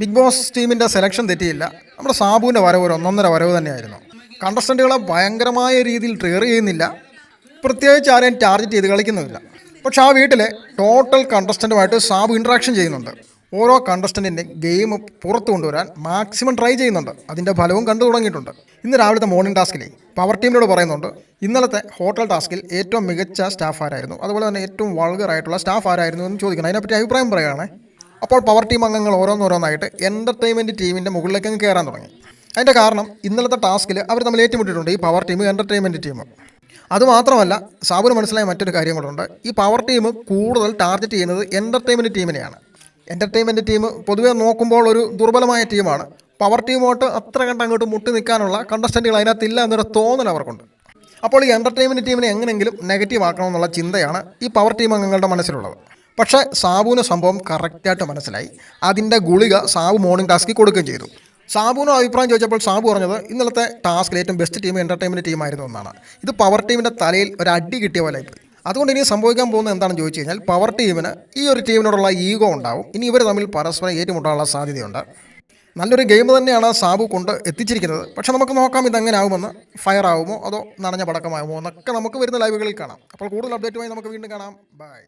Big Boss ടീമിന്റെ selection തെറ്റിയില്ല. നമ്മുടെ സാബുവിന്റെ വരവ് ഒരു ഒന്നൊന്നര വരവ് തന്നെയായിരുന്നു. കണ്ടസ്റ്റന്റുകളെ ഭയങ്കരമായ രീതിയിൽ ട്രിയർ ചെയ്യുന്നില്ല. പ്രത്യേകിച്ച് ആരെയും ടാർഗറ്റ് ചെയ്ത് കളിക്കുന്നുമില്ല പക്ഷെ ആ വീട്ടിലെ ടോട്ടൽ കണ്ടസ്റ്റന്റുമായിട്ട് സാബു ഇൻട്രാക്ഷൻ ചെയ്യുന്നുണ്ട്. ഓരോ കണ്ടസ്റ്റന്റിന്റെ ഗെയിം പുറത്തു കൊണ്ടുവരാൻ മാക്സിമം ട്രൈ ചെയ്യുന്നുണ്ട്. അതിന്റെ ഫലവും കണ്ടു തുടങ്ങിയിട്ടുണ്ട്. ഇന്ന് രാവിലത്തെ മോർണിംഗ് ടാസ്കിലെ പവർ ടീമിനോട് പറയുന്നുണ്ട് ഇന്നലത്തെ ഹോട്ടൽ ടാസ്കിൽ ഏറ്റവും മികച്ച സ്റ്റാഫ് ആരായിരുന്നു? അതുപോലെ തന്നെ ഏറ്റവും വൾഗറായിട്ടുള്ള സ്റ്റാഫ് ആരായിരുന്നു എന്ന് ചോദിക്കണം. അതിനെപ്പറ്റി അഭിപ്രായം പറയുകയാണേ. അപ്പോൾ പവർ ടീം അംഗങ്ങൾ ഓരോന്നോരോന്നായിട്ട് എന്റർടൈൻമെന്റ് ടീമിന്റെ മുകളിലേക്ക് അങ്ങ് കയറാൻ തുടങ്ങി. അതിന്റെ കാരണം ഇന്നലത്തെ ടാസ്കിൽ അവർ തമ്മിൽ ഏറ്റുമുട്ടിയിട്ടുണ്ട് ഈ പവർ ടീം എന്റർടൈൻമെന്റ് ടീം അതുമാത്രമല്ല സാബുന് മനസ്സിലായ മറ്റൊരു കാര്യം കൂടെ ഈ പവർ ടീം കൂടുതൽ ടാർഗറ്റ് ചെയ്യുന്നത് എന്റർടൈൻമെന്റ് ടീമിനെയാണ് എന്റർടൈൻമെന്റ് ടീം പൊതുവേ നോക്കുമ്പോൾ ഒരു ദുർബലമായ ടീമാണ് പവർ ടീമോട്ട് അത്ര കണ്ട് അങ്ങോട്ട് മുട്ടി നിൽക്കാനുള്ള കണ്ടസ്റ്റന്റുകൾ അതിനകത്തില്ല എന്നൊരു തോന്നൽ അവർക്കുണ്ട്. അപ്പോൾ ഈ എന്റർടൈൻമെന്റ് ടീമിനെ എങ്ങനെയെങ്കിലും നെഗറ്റീവ് ആക്കണമെന്നുള്ള ചിന്തയാണ് ഈ പവർ ടീം അംഗങ്ങളുടെ മനസ്സിലുള്ളത്. പക്ഷേ സാബുവിന് സംഭവം കറക്റ്റായിട്ട് മനസ്സിലായി. അതിന്റെ ഗുളിക സാബു മോർണിംഗ് ടാസ്കിൽ കൊടുക്കുകയും ചെയ്തു. സാബുവിനോ അഭിപ്രായം ചോദിച്ചപ്പോൾ സാബു പറഞ്ഞത് ഇന്നലത്തെ ടാസ്കിൽ ഏറ്റവും ബെസ്റ്റ് ടീം എന്റർടൈൻമെന്റ് ടീമായിരുന്നു എന്നാണ്. ഇത് പവർ ടീമിന്റെ തലയിൽ ഒരു അടി കിട്ടിയ പോലെ ആയിപ്പോയി. അതുകൊണ്ട് ഇനി സംഭവിക്കാൻ പോകുന്നത് എന്താണെന്ന് ചോദിച്ചു കഴിഞ്ഞാൽ പവർ ടീമിന് ഈ ഒരു ടീമിനോടുള്ള ഈഗോ ഉണ്ടാവും. ഇനി ഇവർ തമ്മിൽ പരസ്പരം ഏറ്റുമുട്ടാനുള്ള സാധ്യതയുണ്ട്. നല്ലൊരു ഗെയിം തന്നെയാണ് സാബു കൊണ്ട് എത്തിച്ചിരിക്കുന്നത്. പക്ഷേ നമുക്ക് നോക്കാം ഇതെങ്ങനെ ആകുമെന്ന് ഫയർ ആവുമോ? അതോ നനഞ്ഞ പടക്കമാകുമോ എന്നൊക്കെ നമുക്ക് വരുന്ന ലൈവുകളിൽ കാണാം. അപ്പോൾ കൂടുതൽ അപ്ഡേറ്റുമായി നമുക്ക് വീണ്ടും കാണാം. ബൈ